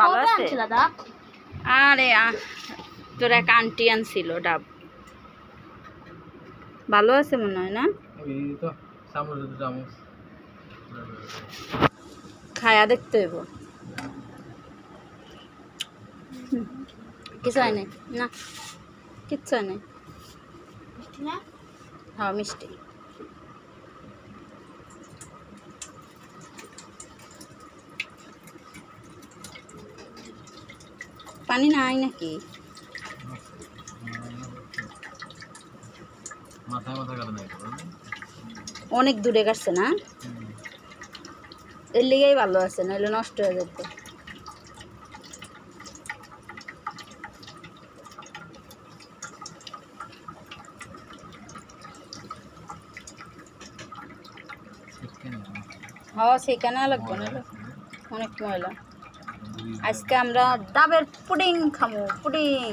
ভালো আছে? আরে তোর এক আন্টি আনছিল ডাব। ভালো আছে মনে হয় না? খায়া দেখতে হইব। কিছু হয় নাই? না কিচ্ছু হয় নাই। না? হ্যাঁ মিষ্টি। পানি নাই নাকি? অনেক দূরে কাটছে না? এর লিগেই ভালো আছে নাহলে নষ্ট হয়ে যেত। হ্যাঁ সেখানে লাগবে না অনেক ময়লা। আজকে আমরা ডাবের পুডিং খামো পুডিং।